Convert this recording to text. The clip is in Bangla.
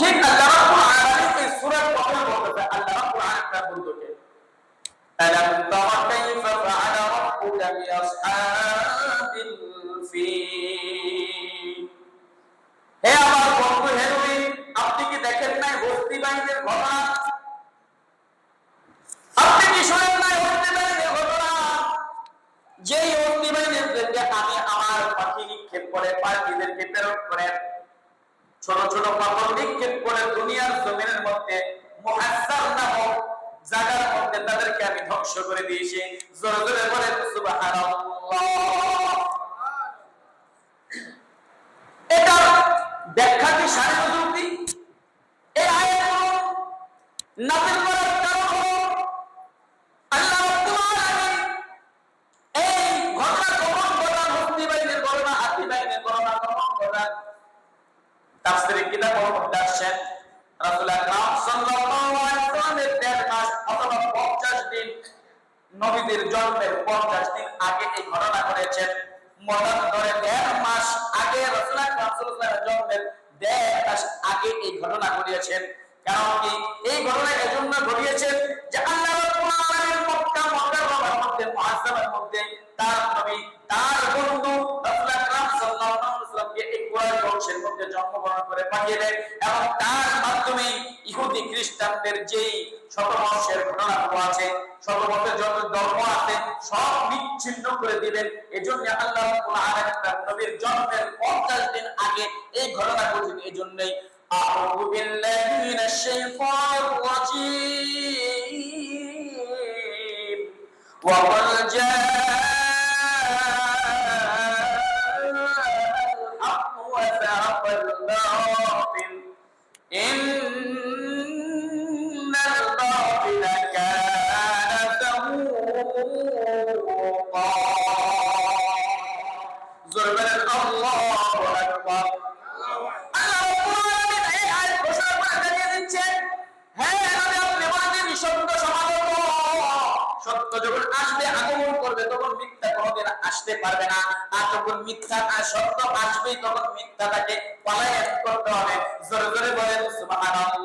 ঠিক আল্লাহ রাব্বুল আলামিন এই সূরার কথা বলতেছে আল্লাহ রাব্বুল আলামিন তার বন্ধুকে ألم تر كيف فعل ربك بأصحاب الفيل হে আমার বন্ধু হে নবী আপনি কি দেখেন নাই হস্তি বাহিনীর ঘটনা আপনি কি শোনেন নাই হস্তি বাহিনীর ঘটনা যেই হস্তি বাহিনীদেরকে আমি আমার পাখি নিক্ষেপ করে পাখিদেরকে প্রেরণ করে ছোট ছোট পাথর নিক্ষেপ করে দুনিয়ার জমিনের মধ্যে মুহাসসার নামক জায়গার মধ্যে তাদেরকে আমি ধ্বংস করে দিয়েছি। জোরে জোরে বলে এটা ব্যাখ্যা কি সাড়ে যুক্তি এই আয়াতগুলো নাজিল তাফসীরে কিতাব মধ্যে আসছেন রাসূল আকরাম সাল্লাল্লাহু আলাইহি ওয়াসাল্লামের দেড় মাস অথবা 50 দিন নবীদের জন্মের 50 দিন আগে এই ঘটনা ঘটিয়েছেন কারণ কি? এই ঘটনা এজন্য ঘটিয়েছেন যে আল্লাহ রাব্বুল আলামিন মক্কা মুআজ্জামের মধ্যে তার নবী, তার বন্ধু মধ্যে জন্মগ্রহণ করে পাঠিয়ে দেয় এবং তার মাধ্যমে ইহুদি খ্রিস্টানদের যেই শতবর্ষের ঘটনাগুলো আছে শতবর্ষের যত ধর্ম আছে সব বিচ্ছিন্ন করে দিবেন এজন্য আল্লাহ রাব্বুল আলামিন তার নবীর জন্মের 50 দিন আগে এই ঘটনা ঘটেছে এজন্যই أعوذ بالله من الشيطان الرجيم وقل جاء إن الباطل كان زهوقا زربل الله أكبر আল্লাহ রাব্বুল আলামিন এই আয়াত ঘোষণা করে জানিয়ে দিচ্ছেন হ্যাঁ আমি আপনি বলেন সত্য সমাগত সত্য যখন আসবে আগমন করবে তখন মিথ্যা কোনোদিন আসতে পারবে না আর যখন মিথ্যা আর সত্য আসবেই তখন মিথ্যাটাকে পলায়ন pangarap